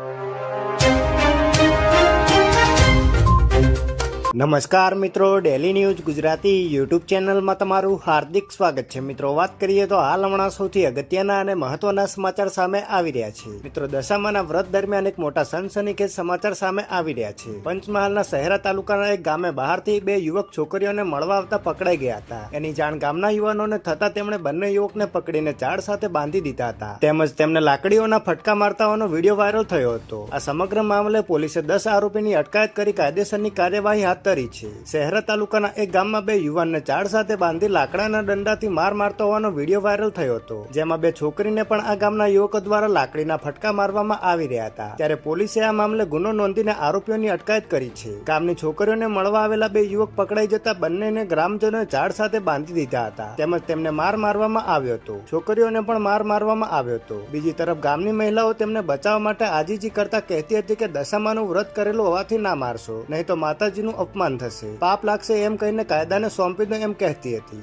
you. નમસ્કાર મિત્રો daily news Gujarati YouTube ચેનલમાં તમારું હાર્દિક સ્વાગત છે. મિત્રો, વાત કરીએ તો હાલ હમણાં સૌથી અગત્યના અને મહત્વના સમાચાર સામે આવી રહ્યા છે. મિત્રો, દશામાના વ્રત દરમિયાન એક મોટા સનસનીખેજ સમાચાર સામે આવી રહ્યા છે. પંચમહાલના શહેરા તાલુકાના એક ગામે બહારથી બે યુવક છોકરીઓને મળવા આવતા પકડાઈ ગયા હતા. એની જાણ ગામના યુવાનોને થતા તેમણે બંને યુવકને પકડીને ઝાડ સાથે બાંધી દીધા હતા. તેમજ તેમને લાકડીઓના ફટકા મારતા હોવાનો વીડિયો વાયરલ થયો હતો. આ સમગ્ર મામલે પોલીસે દસ આરોપીની અટકાયત કરી કાયદેસરની કાર્યવાહી હાથ ધરી છે. શહેરા તાલુકાના એક ગામમાં બે યુવાનને ઝાડ સાથે બાંધી લાકડાના દંડાથી માર મારતો હોવાનો વીડિયો વાયરલ થયો હતો. જેમાં બે છોકરીને પણ આ ગામના યુવકો દ્વારા લાકડીના ફટકા મારવામાં આવી રહ્યા હતા. ત્યારે પોલીસે આ મામલે ગુનો નોંધીને આરોપીઓની અટકાયત કરી છે. ગામની છોકરીઓને મળવા આવેલા બે યુવક પકડાઈ જતા બંનેને ગ્રામજનોએ ઝાડ સાથે બાંધી દીધા હતા તેમજ તેમને માર મારવામાં આવ્યો હતો. છોકરીઓને પણ માર મારવામાં આવ્યો હતો. બીજી તરફ ગામની મહિલાઓ તેમને બચાવવા માટે આજીજી કરતા કહેતી હતી કે દશામાનું વ્રત કરેલું હોવાથી ના મારશો. નહીં તો માતાજીનું અપમાન થશે. પાપ લાગશે એમ કહીને કાયદાને સોંપી દો એમ કહેતી હતી.